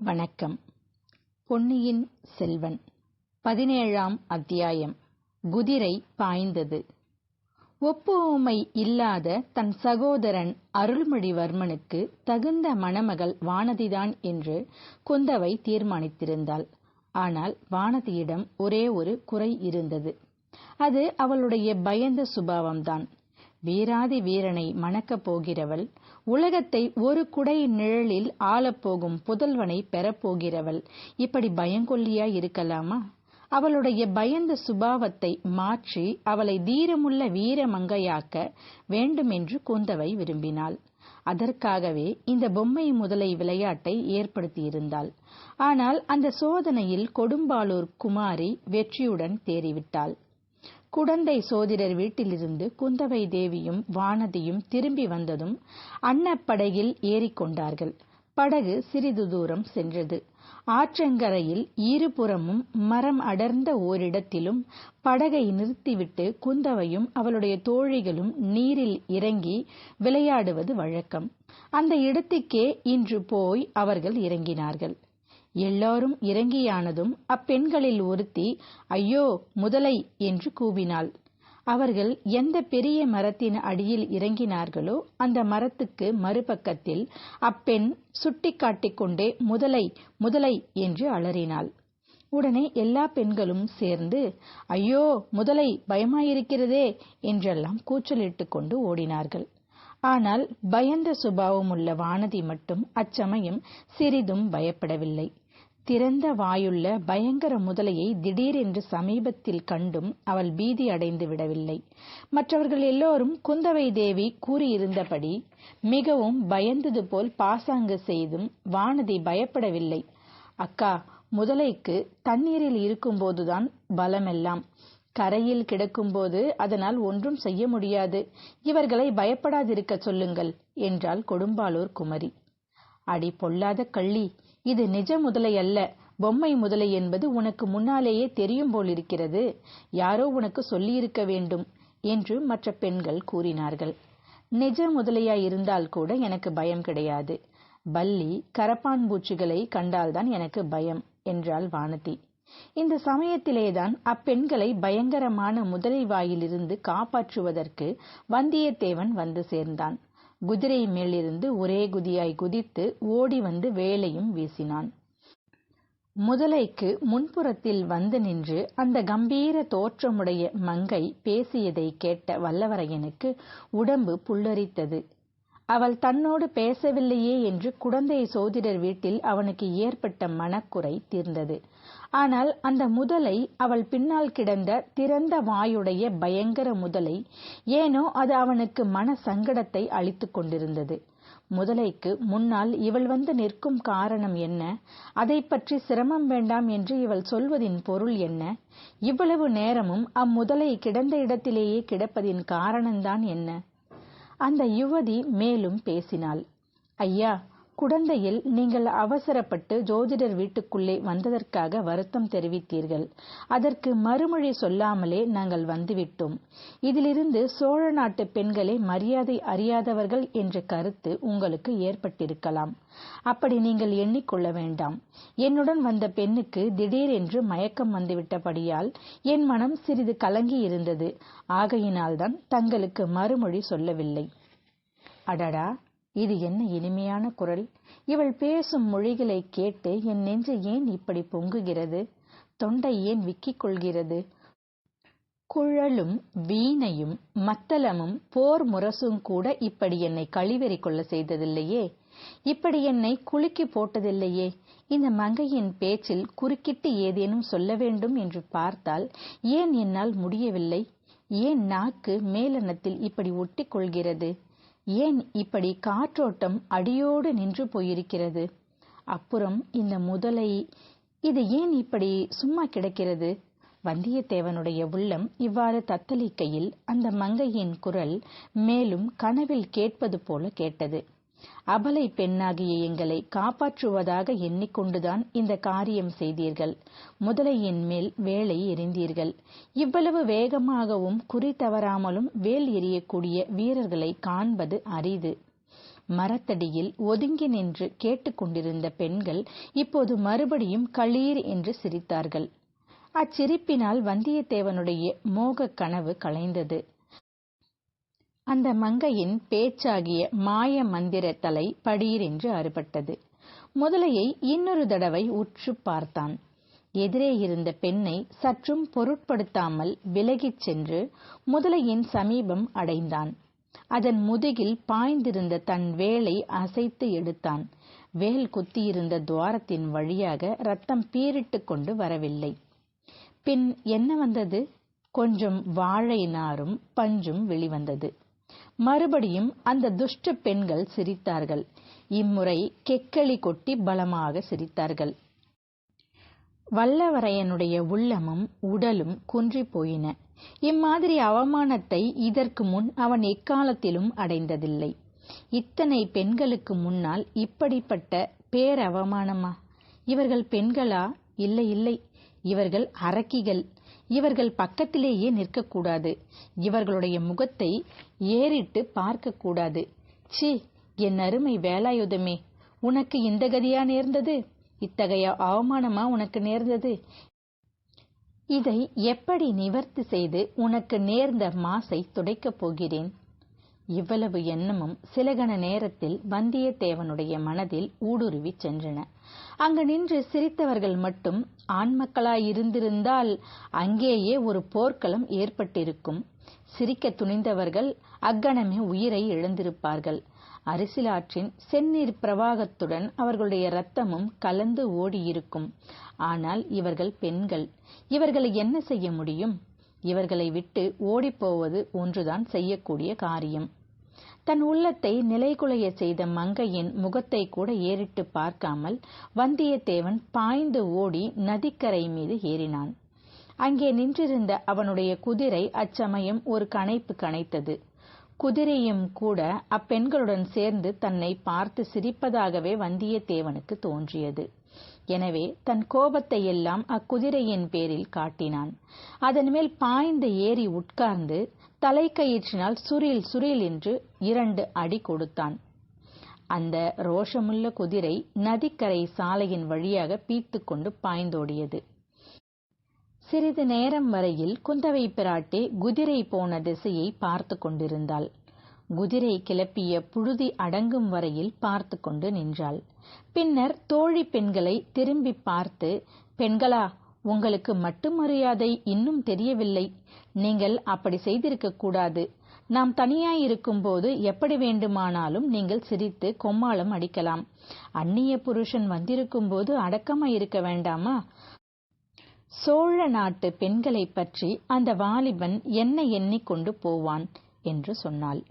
வணக்கம். பொன்னியின் செல்வன் பதினேழாம் அத்தியாயம். குதிரை பாய்ந்தது. ஒப்புமை இல்லாத தன் சகோதரன் அருள்மொழிவர்மனுக்கு தகுந்த மணமகள் வானதிதான் என்று குந்தவை தீர்மானித்திருந்தாள். ஆனால் வானதியிடம் ஒரே ஒரு குறை இருந்தது. அது அவளுடைய பயந்த சுபாவம்தான். வீராதி வீரனை மணக்கப் போகிறவள் உலகத்தை ஒரு குடை நிழலில் ஆளப்போகும் புதல்வனை பெறப்போகிறவள். இப்படி பயங்கொல்லியாய் இருக்கலாமா? அவளுடைய பயந்த சுபாவத்தை மாற்றி அவளை தீரமுள்ள வீரமங்கையாக்க வேண்டுமென்று குந்தவை விரும்பினாள். அதற்காகவே இந்த பொம்மை முதலை விளையாட்டை ஏற்படுத்தியிருந்தாள். ஆனால் அந்த சோதனையில் கொடும்பாளூர் குமாரி வெற்றியுடன் தேறிவிட்டாள். குடந்தை சோதிடர் வீட்டிலிருந்து குந்தவை தேவியும் வானதியும் திரும்பி வந்ததும் அன்னப்படகில் ஏறிக்கொண்டார்கள். படகு சிறிது தூரம் சென்றது. ஆற்றங்கரையில் இருபுறமும் மரம் அடர்ந்த ஓரிடத்திலும் படகை நிறுத்திவிட்டு குந்தவையும் அவளுடைய தோழிகளும் நீரில் இறங்கி விளையாடுவது வழக்கம். அந்த இடத்துக்கே இன்று போய் அவர்கள் இறங்கினார்கள். எல்லாரும் இறங்கியானதும் அப்பெண்களில் ஒருத்தி ஐயோ முதலை என்று கூவினாள். அவர்கள் எந்த பெரிய மரத்தின் அடியில் இறங்கினார்களோ அந்த மரத்துக்கு மறுபக்கத்தில் அப்பெண் சுட்டிக்காட்டிக் கொண்டே முதலை முதலை என்று அலறினாள். உடனே எல்லா பெண்களும் சேர்ந்து ஐயோ முதலை பயமாயிருக்கிறதே என்றெல்லாம் கூச்சலிட்டு கொண்டு ஓடினார்கள். ஆனால் பயந்த சுபாவமுள்ள வானதி மட்டும் அச்சமயம் சிறிதும் பயப்படவில்லை. திறந்த வாயுள்ள பயங்கர முதலையை திடீரென்று சமீபத்தில் கண்டும் அவள் பீதி அடைந்து விடவில்லை. மற்றவர்கள் எல்லோரும் குந்தவை தேவி கூறியிருந்தபடி மிகவும் பயந்தது போல் பாசாங்கு செய்தும் வானதி பயப்படவில்லை. அக்கா முதலைக்கு தண்ணீரில் இருக்கும்போதுதான் பலமெல்லாம். கரையில் கிடக்கும்போது அதனால் ஒன்றும் செய்ய முடியாது. இவர்களை பயப்படாதிருக்க சொல்லுங்கள் என்றாள் கொடும்பாளூர் குமரி. அடி பொல்லாத கள்ளி! இது நிஜ முதலை அல்ல. பொம்மை முதலை என்பது உனக்கு முன்னாலேயே தெரியும் போலிருக்கிறது யாரோ உனக்கு சொல்லியிருக்க வேண்டும் என்று மற்ற பெண்கள் கூறினார்கள். நிஜ முதலையாய் இருந்தால் கூட எனக்கு பயம் கிடையாது. பல்லி கரப்பான் பூச்சிகளை கண்டால்தான் எனக்கு பயம் என்றாள் வானதி. இந்த சமயத்திலேதான் அப்பெண்களை பயங்கரமான முதலை வாயிலிருந்து காப்பாற்றுவதற்கு வந்தியத்தேவன் வந்து சேர்ந்தான். குதிரை மேலிருந்து ஒரே குதியாய் குதித்து ஓடி வந்து வேலையும் வீசினான். முதலைக்கு முன்புறத்தில் வந்து நின்று அந்த கம்பீர தோற்றமுடைய மங்கை பேசியதை கேட்ட வல்லவரையனுக்கு உடம்பு புல்லரித்தது. அவள் தன்னோடு பேசவில்லையே என்று குடந்தை சோதிடர் வீட்டில் அவனுக்கு ஏற்பட்ட மனக்குறை தீர்ந்தது. ஆனால் அந்த முதலை அவள் பின்னால் கிடந்த திறந்த வாயுடைய பயங்கர முதலை. ஏனோ அது அவனுக்கு மன சங்கடத்தை அளித்து கொண்டிருந்தது. முதலைக்கு முன்னால் இவள் வந்து நிற்கும் காரணம் என்ன? அதை பற்றி சிரமம் வேண்டாம் என்று இவள் சொல்வதின் பொருள் என்ன? இவ்வளவு நேரமும் அம்முதலை கிடந்த இடத்திலேயே கிடப்பதின் காரணம்தான் என்ன? அந்த யுவதி மேலும் பேசினாள். ஐயா குடந்தையில் நீங்கள் அவசரப்பட்டு ஜோதிடர் வீட்டுக்குள்ளே வந்ததற்காக வருத்தம் தெரிவித்தீர்கள். அதற்கு மறுமொழி சொல்லாமலே நாங்கள் வந்துவிட்டோம். இதிலிருந்து சோழ நாட்டு பெண்களே மரியாதை அறியாதவர்கள் என்ற கருத்து உங்களுக்கு ஏற்பட்டிருக்கலாம். அப்படி நீங்கள் எண்ணிக்கொள்ள வேண்டாம். என்னுடன் வந்த பெண்ணுக்கு திடீரென்று மயக்கம் வந்துவிட்டபடியால் என் மனம் சிறிது கலங்கி இருந்தது ஆகையினால்தான் தங்களுக்கு மறுமொழி சொல்லவில்லை. அடடா! இது என்ன இனிமையான குரல்? இவள் பேசும் மொழிகளை கேட்டு என் நெஞ்சு ஏன் இப்படி பொங்குகிறது? தொண்டை ஏன் விக்கிக் கொள்கிறது? குழலும் வீணையும் மத்தளமும் போர் முரசும் கூட இப்படி என்னை கழிவெறி கொள்ள செய்ததில்லையே? இப்படி என்னை குலுக்கி போட்டதில்லையே? இந்த மங்கையின் பேச்சில் குறுக்கிட்டு ஏதேனும் சொல்ல வேண்டும் என்று பார்த்தால் ஏன் என்னால் முடியவில்லை? ஏன் நாக்கு மேலனத்தில் இப்படி ஒட்டிக்கொள்கிறது கொள்கிறது? ஏன் இப்படி காற்றோட்டம் அடியோடு நின்று போயிருக்கிறது? அப்புறம் இந்த முதலை இது ஏன் இப்படி சும்மா கிடக்கிறது? வந்தியத்தேவனுடைய உள்ளம் இவ்வாறு தத்தளிக்கையில் அந்த மங்கையின் குரல் மேலும் கனவில் கேட்பது போல கேட்டது. அபலை பெண்ணாகிய எங்களை காப்பாற்றுவதாக எண்ணிக்கொண்டுதான் இந்த காரியம் செய்தீர்கள். முதலையின் மேல் வேலை எறிந்தீர்கள் இவ்வளவு வேகமாகவும் குறி தவறாமலும் வேல் எறியக்கூடிய வீரர்களை காண்பது அரிது. மரத்தடியில் ஒதுங்கி நின்று கேட்டுக்கொண்டிருந்த பெண்கள் இப்போது மறுபடியும் களீர் என்று சிரித்தார்கள். அச்சிரிப்பினால் வந்தியத்தேவனுடைய மோகக் கனவு கலைந்தது. அந்த மங்கையின் பேச்சாகிய மாய மந்திர தலை படீர் அறுபட்டது. முதலையை இன்னொரு தடவை உற்று பார்த்தான். எதிரே இருந்த பெண்ணை சற்றும் பொருட்படுத்தாமல் விலகிச் சென்று முதலையின் சமீபம் அடைந்தான். அதன் முதுகில் பாய்ந்திருந்த தன் வேலை அசைத்து எடுத்தான். வேல் குத்தியிருந்த துவாரத்தின் வழியாக ரத்தம் பீரிட்டு கொண்டு வரவில்லை. பின் என்ன வந்தது? கொஞ்சம் வாழை நாரும் பஞ்சும் வெளிவந்தது. மறுபடியும் அந்த துஷ்ட பெண்கள் சிரித்தார்கள். இம்முறை கெக்களி கொட்டி பலமாக சிரித்தார்கள். வல்லவரையனுடைய உள்ளமும் உடலும் குன்றி போயின. இம்மாதிரி அவமானத்தை இதற்கு முன் அவன் எக்காலத்திலும் அடைந்ததில்லை. இத்தனை பெண்களுக்கு முன்னால் இப்படிப்பட்ட பேரவமானமா? இவர்கள் பெண்களா? இல்லை இல்லை. இவர்கள் அரக்கிகள். இவர்கள் பக்கத்திலேயே நிற்கக்கூடாது. இவர்களுடைய முகத்தை ஏறிட்டு பார்க்கக்கூடாது. சி என் அருமை வேலாயுதமே உனக்கு இந்த கதியா நேர்ந்தது? இத்தகைய அவமானமா உனக்கு நேர்ந்தது? இதை எப்படி நிவர்த்தி செய்து உனக்கு நேர்ந்த மாசை துடைக்கப் போகிறேன்? இவ்வளவு எண்ணமும் சிலகண நேரத்தில் வந்தியத்தேவனுடைய மனதில் ஊடுருவி சென்றன. அங்கு நின்று சிரித்தவர்கள் மட்டும் ஆண்மக்களாயிருந்திருந்தால் அங்கேயே ஒரு போர்க்களம் ஏற்பட்டிருக்கும். சிரிக்க துணிந்தவர்கள் அக்கணமே உயிரை இழந்திருப்பார்கள். அரிசிலாற்றின் செந்நீர் பிரவாகத்துடன் அவர்களுடைய ரத்தமும் கலந்து ஓடியிருக்கும். ஆனால் இவர்கள் பெண்கள். இவர்களை என்ன செய்ய முடியும்? இவர்களை விட்டு ஓடிப்போவது ஒன்றுதான் செய்யக்கூடிய காரியம். தன் உள்ளத்தை நிலைகுலைய செய்த மங்கையின் முகத்தை கூட ஏறிட்டு பார்க்காமல் வந்தியத்தேவன் பாய்ந்து ஓடி நதிக்கரை மீது ஏறினான். அங்கே நின்றிருந்த அவனுடைய குதிரை அச்சமயம் ஒரு கனைப்பு கனைத்தது குதிரையும் கூட அப்பெண்களுடன் சேர்ந்து தன்னை பார்த்து சிரிப்பதாகவே வந்தியத்தேவனுக்கு தோன்றியது. எனவே தன் கோபத்தை எல்லாம் அக்குதிரையின் பேரில் காட்டினான். அதன் மேல் பாய்ந்து ஏறி உட்கார்ந்து தலைக்கயிற்றினால் சுரீல் சுரீல் என்று இரண்டு அடி கொடுத்தான். அந்த ரோஷமுள்ள குதிரை நதிக்கரை சாலையின் வழியாக பீத்து கொண்டு பாய்ந்தோடியது. சிறிது நேரம் வரையில் குந்தவை பிராட்டி குதிரை போன திசையை பார்த்து கொண்டிருந்தாள். குதிரை கிளப்பிய புழுதி அடங்கும் வரையில் பார்த்து கொண்டு நின்றாள். பின்னர் தோழி பெண்களை திரும்பி பார்த்து பெண்களா உங்களுக்கு மட்டும் மரியாதை இன்னும் தெரியவில்லை. நீங்கள் அப்படி செய்திருக்க கூடாது. நாம் தனியாயிருக்கும் போது எப்படி வேண்டுமானாலும் நீங்கள் சிரித்து கொம்மாளம் அடிக்கலாம். அந்நிய புருஷன் வந்திருக்கும் போது அடக்கமாயிருக்க வேண்டாமா? சோழ நாட்டு பெண்களைப் பற்றி அந்த வாலிபன் என்ன எண்ணிக்கொண்டு போவான் என்று சொன்னாள்.